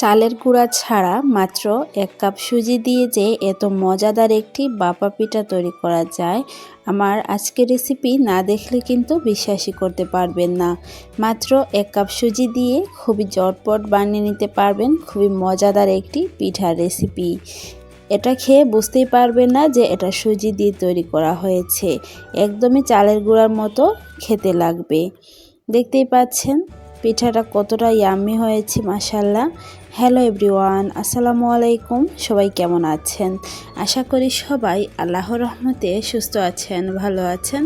চালের গুঁড়া ছাড়া মাত্র এক কাপ সুজি দিয়ে যে এত মজাদার একটি বাপা পিঠা তৈরি করা যায়, আমার আজকের রেসিপি না দেখলে কিন্তু বিশ্বাসই করতে পারবেন না। মাত্র এক কাপ সুজি দিয়ে খুবই জটপট বানিয়ে নিতে পারবেন, খুবই মজাদার একটি পিঠার রেসিপি এটা খেয়ে বুঝতেই পারবেন না যে এটা সুজি দিয়ে তৈরি করা হয়েছে। একদমই চালের গুঁড়ার মতো খেতে লাগবে। দেখতেই পাচ্ছেন? পিঠাটা কতটা ইয়াম্মি হয়েছে মাসাল্লাহ হ্যালো এভরিওয়ান আসসালামু আলাইকুম, সবাই কেমন আছেন? আশা করি সবাই আল্লাহর রহমতে সুস্থ আছেন, ভালো আছেন।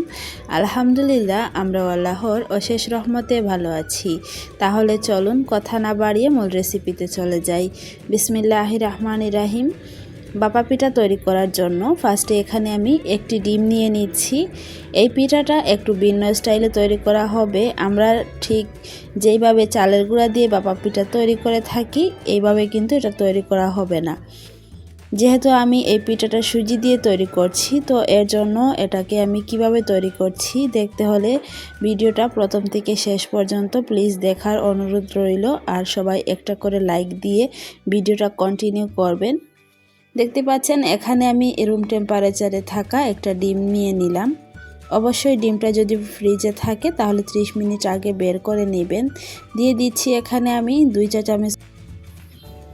আলহামদুলিল্লাহ আমরা আল্লাহর অশেষ রহমতে ভালো আছি। তাহলে চলুন কথা না বাড়িয়ে মূল রেসিপিতে চলে যাই। বিসমিল্লাহ রহমান রাহিম। বাপা পিঠা তৈরি করার জন্য ফার্স্টে এখানে আমি একটি ডিম নিয়ে নিচ্ছি। এই পিঠাটা একটু ভিন্ন স্টাইলে তৈরি করা হবে। আমরা ঠিক যেইভাবে চালের গুঁড়া দিয়ে বাপা পিঠা তৈরি করে থাকি, এইভাবে কিন্তু এটা তৈরি করা হবে না। যেহেতু আমি এই পিঠাটা সুজি দিয়ে তৈরি করছি, তো এর জন্য এটাকে আমি কীভাবে তৈরি করছি দেখতে হলে ভিডিওটা প্রথম থেকে শেষ পর্যন্ত প্লিজ দেখার অনুরোধ রইল। আর সবাই একটা করে লাইক দিয়ে ভিডিওটা কন্টিনিউ করবেন। দেখতে পাচ্ছেন, এখানে আমি রুম টেম্পারেচারে থাকা একটা ডিম নিয়ে নিলাম। অবশ্যই ডিমটা যদি ফ্রিজে থাকে, তাহলে 30 মিনিট আগে বের করে নেবেন। দিয়ে দিচ্ছি এখানে আমি দুই চা চামচ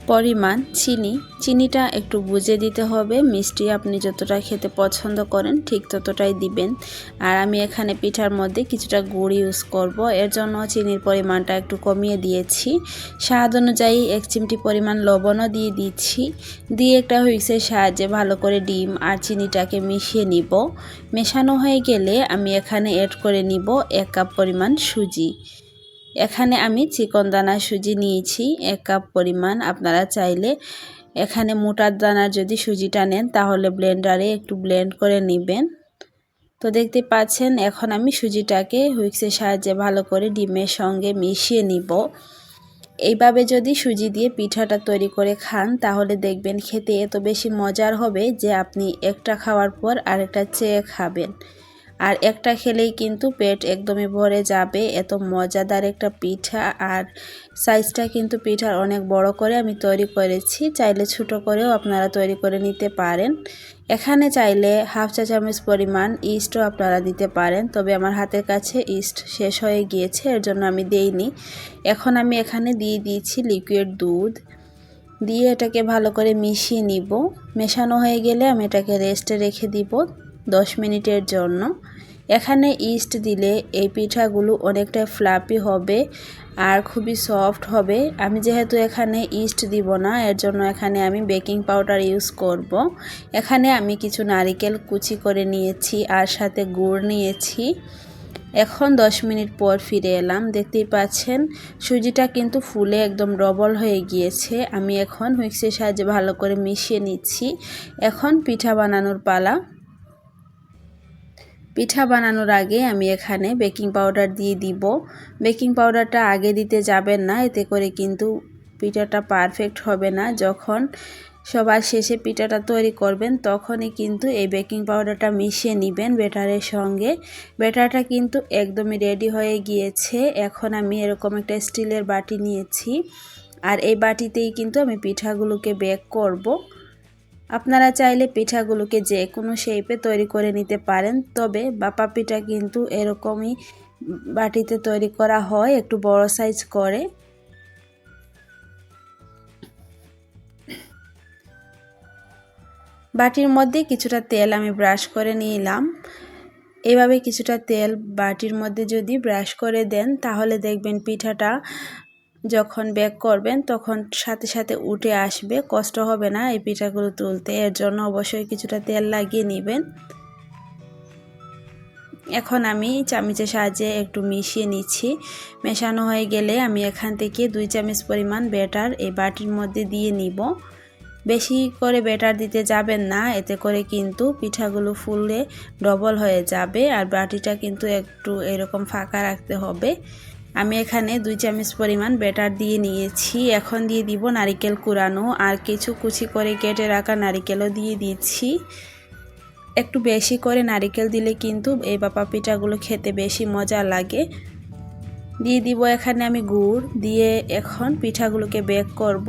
পরিমাণ চিনি। চিনিটা একটু বুঝে দিতে হবে। মিষ্টি আপনি যতটা খেতে পছন্দ করেন, ঠিক ততটাই দিবেন। আর আমি এখানে পিঠার মধ্যে কিছুটা গুড় ইউজ করব। এর জন্য চিনির পরিমাণটা একটু কমিয়ে দিয়েছি। স্বাদ অনুযায়ী এক চিমটি পরিমাণ লবণও দিয়ে দিচ্ছি। দিয়ে একটা হুইক্সের সাহায্যে ভালো করে ডিম আর চিনিটাকে মিশিয়ে নিব। মেশানো হয়ে গেলে আমি এখানে অ্যাড করে নিব এক কাপ পরিমাণ সুজি। এখানে আমি চিকন দানা সুজি নিয়েছি, এক কাপ পরিমাণ। আপনারা চাইলে এখানে মোটার দানার যদি সুজিটা নেন, তাহলে ব্লেন্ডারে একটু ব্লেন্ড করে নেবেন। তো দেখতে পাচ্ছেন, এখন আমি সুজিটাকে হুইক্সের সাহায্যে ভালো করে ডিমের সঙ্গে মিশিয়ে নিব। এইভাবে যদি সুজি দিয়ে পিঠাটা তৈরি করে খান, তাহলে দেখবেন খেতে এত বেশি মজার হবে যে আপনি একটা খাওয়ার পর আরেকটা চেয়ে খাবেন। আর একটা খেলেই কিন্তু পেট একদমই ভরে যাবে। এত মজাদার একটা পিঠা আর সাইজটা কিন্তু পিঠার অনেক বড় করে আমি তৈরি করেছি। চাইলে ছোট করেও আপনারা তৈরি করে নিতে পারেন। এখানে চাইলে হাফ চা চামচ পরিমাণ ইস্টও আপনারা দিতে পারেন, তবে আমার হাতের কাছে ইস্ট শেষ হয়ে গিয়েছে, এর জন্য আমি দেইনি। এখন আমি এখানে দিয়ে দিয়েছি লিকুইড দুধ। দিয়ে এটাকে ভালো করে মিশিয়ে নিব। মেশানো হয়ে গেলে আমি এটাকে রেস্টে রেখে দিব। দশ মিনিটের জন্য। এখানে ইস্ট দিলে এই পিঠাগুলো অনেকটা ফ্লাপি হবে আর খুবই সফট হবে। আমি যেহেতু এখানে ইস্ট দিব না, এর জন্য এখানে আমি বেকিং পাউডার ইউজ করব। এখানে আমি কিছু নারিকেল কুচি করে নিয়েছি আর সাথে গুড় নিয়েছি। এখন 10 মিনিট পর ফিরে এলাম। দেখতেই পাচ্ছেন, সুজিটা কিন্তু ফুলে একদম ডবল হয়ে গিয়েছে। আমি এখন হুইক্সের সাহায্যে ভালো করে মিশিয়ে নিচ্ছি। এখন পিঠা বানানোর পালা। পিঠা বানানোর আগে আমি এখানে বেকিং পাউডার দিয়ে দিব। বেকিং পাউডারটা আগে দিতে যাবেন না, এতে করে কিন্তু পিঠাটা পারফেক্ট হবে না। যখন সবার শেষে পিঠাটা তৈরি করবেন, তখনই কিন্তু এই বেকিং পাউডারটা মিশিয়ে নেবেন বেটারের সঙ্গে। ব্যাটারটা কিন্তু একদমই রেডি হয়ে গিয়েছে। এখন আমি এরকম একটা স্টিলের বাটি নিয়েছি। আর এই বাটিতেই কিন্তু আমি পিঠাগুলোকে বেক করব। আপনারা চাইলে পিঠাগুলোকে যে কোনো শেপে তৈরি করে নিতে পারেন, তবে বাপা পিঠা কিন্তু এরকমই বাটিতে তৈরি করা হয়, একটু বড় সাইজ করে। বাটির মধ্যে কিছুটা তেল আমি ব্রাশ করে নিলাম। এভাবে কিছুটা তেল বাটির মধ্যে যদি ব্রাশ করে দেন, তাহলে দেখবেন পিঠাটা যখন ব্যাক করবেন, তখন সাথে সাথে উঠে আসবে। কষ্ট হবে না এই পিঠাগুলো তুলতে। এর জন্য অবশ্যই কিছুটা তেল লাগিয়ে নেবেন। এখন আমি চামিচের সাহায্যে একটু মিশিয়ে নিচ্ছি। মেশানো হয়ে গেলে আমি এখান থেকে দুই চামচ পরিমাণ ব্যাটার এই বাটির মধ্যে দিয়ে নিব। বেশি করে ব্যাটার দিতে যাবেন না, এতে করে কিন্তু পিঠাগুলো ফুলে ডবল হয়ে যাবে। আর বাটিটা কিন্তু একটু এরকম ফাঁকা রাখতে হবে। আমি এখানে দুই চামচ পরিমাণ ব্যাটার দিয়ে নিয়েছি। এখন দিয়ে দিব নারিকেল কুড়ানো আর কিছু কুচি করে কেটে রাখা নারিকেলও দিয়ে দিচ্ছি। একটু বেশি করে নারিকেল দিলে কিন্তু এই বাপা পিঠাগুলো খেতে বেশি মজা লাগে। দিয়ে দিব এখানে আমি গুড়। দিয়ে এখন পিঠাগুলোকে বেক করব।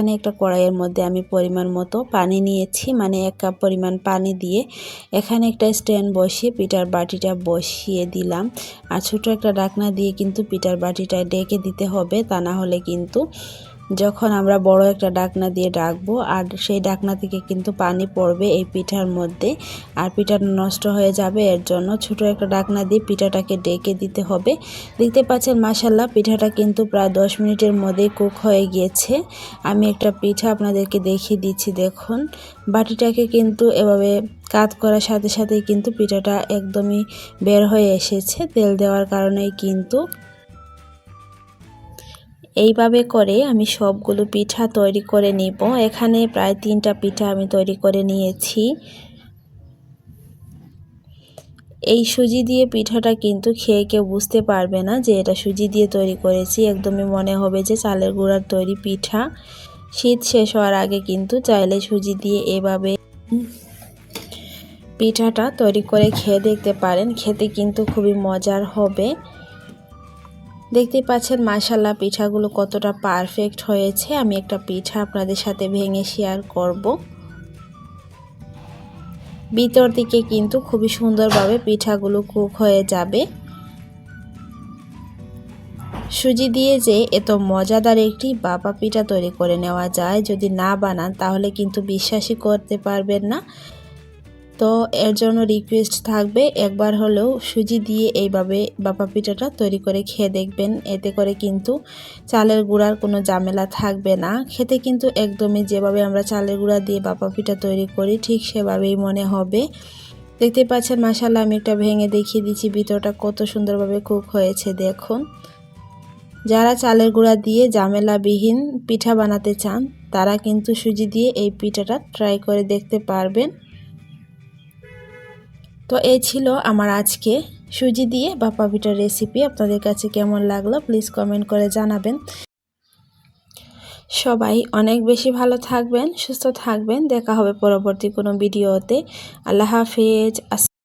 একটা কড়াইয়ের মধ্যে আমি পরিমাণ মতো পানি নিয়েছি মানে এক কাপ পরিমাণ পানি দিয়ে। এখানে একটা স্ট্যান্ড বসিয়ে পিঠার বাটিটা বসিয়ে দিলাম। আর ছোটো একটা ডাকনা দিয়ে কিন্তু পিঠার বাটিটা ডেকে দিতে হবে, তা না হলে কিন্তু যখন আমরা বড় একটা ডাকনা দিয়ে ডাকবো, আর সেই ডাকনা থেকে কিন্তু পানি পড়বে এই পিঠার মধ্যে, আর পিঠাটা নষ্ট হয়ে যাবে, এর জন্য ছোট একটা ডাকনা দিয়ে পিঠাটাকে ডেকে দিতে হবে। দেখতে পাচ্ছেন মাসাল্লাহ পিঠাটা কিন্তু প্রায় দশ মিনিটের মধ্যেই কুক হয়ে গিয়েছে। আমি একটা পিঠা আপনাদেরকে দেখিয়ে দিচ্ছি, দেখুন। বাটিটাকে কিন্তু এভাবে কাত করার সাথে সাথে কিন্তু পিঠাটা একদমই বের হয়ে এসেছে তেল দেওয়ার কারণেই কিন্তু। এইভাবে করে আমি সবগুলো পিঠা তৈরি করে নিব। এখানে প্রায় তিনটা পিঠা আমি তৈরি করে নিয়েছি। এই সুজি দিয়ে পিঠাটা কিন্তু খেয়ে কেউ বুঝতে পারবে না যে এটা সুজি দিয়ে তৈরি করেছি। একদমই মনে হবে যে চালের গুঁড়ার তৈরি পিঠা। শীত শেষ হওয়ার আগে কিন্তু চাইলে সুজি দিয়ে এভাবে পিঠাটা তৈরি করে খেয়ে দেখতে পারেন। খেতে কিন্তু খুবই মজার হবে। দেখতে পাচ্ছেন মাশাল্লাহ পিঠাগুলো কতটা পারফেক্ট হয়েছে। আমি একটা পিঠা আপনাদের সাথে ভেঙে শেয়ার করব। ভিতর দিকে কিন্তু খুবই সুন্দরভাবে পিঠাগুলো কুক হয়ে যাবে। সুজি দিয়ে যে এত মজাদার একটি বাবা পিঠা তৈরি করে নেওয়া যায়, যদি না বানান, তাহলে কিন্তু বিশ্বাসই করতে পারবেন না। তো এর জন্য রিকোয়েস্ট থাকবে, একবার হলেও সুজি দিয়ে এইভাবে বাপা পিঠাটা তৈরি করে খেয়ে দেখবেন। এতে করে কিন্তু চালের গুঁড়ার কোনো ঝামেলা থাকবে না। খেতে কিন্তু একদমই যেভাবে আমরা চালের গুঁড়া দিয়ে বাপা পিঠা তৈরি করি, ঠিক সেভাবেই মনে হবে। দেখতে পাচ্ছেন মাসাল্লাহ আমি একটা ভেঙে দেখিয়ে দিচ্ছি ভিতরটা, কত সুন্দরভাবে কুক হয়েছে, দেখুন। যারা চালের গুঁড়া দিয়ে ঝামেলাবিহীন পিঠা বানাতে চান, তারা কিন্তু সুজি দিয়ে এই পিঠাটা ট্রাই করে দেখতে পারবেন। তো এই ছিল আমার আজকে সুজি দিয়ে বাপা পিঠার রেসিপি আপনাদের কাছে কেমন লাগল প্লিজ কমেন্ট করে জানাবেন। সবাই অনেক বেশি ভালো থাকবেন, সুস্থ থাকবেন। দেখা হবে পরবর্তী কোনো ভিডিওতে। আল্লাহ হাফেজ।